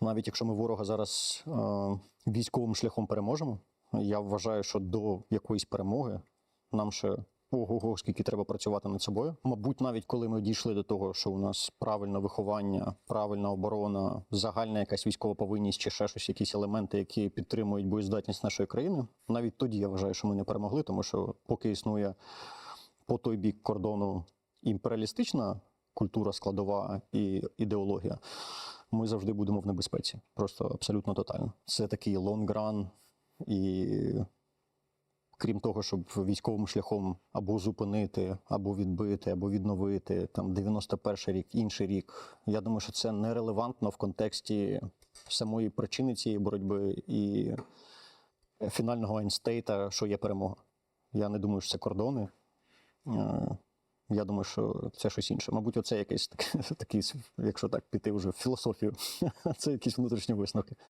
Навіть якщо ми ворога зараз е, військовим шляхом переможемо, я вважаю, що до якоїсь перемоги нам ще ого-го, скільки треба працювати над собою. Мабуть, навіть коли ми дійшли до того, що у нас правильне виховання, правильна оборона, загальна якась військова повинність чи ще щось, якісь елементи, які підтримують боєздатність нашої країни. Навіть тоді я вважаю, що ми не перемогли, тому що поки існує по той бік кордону імперіалістична культура складова і ідеологія, ми завжди будемо в небезпеці. Просто абсолютно тотально. Це такий лонгран, і крім того, щоб військовим шляхом або зупинити, або відбити, або відновити там 91 рік, інший рік. Я думаю, що це нерелевантно в контексті самої причини цієї боротьби і фінального ейнстейта, що є перемога. Я не думаю, що це кордони. Я думаю, що це щось інше. Мабуть, оце якийсь такий, якщо так піти вже в філософію, це якісь внутрішні висновки.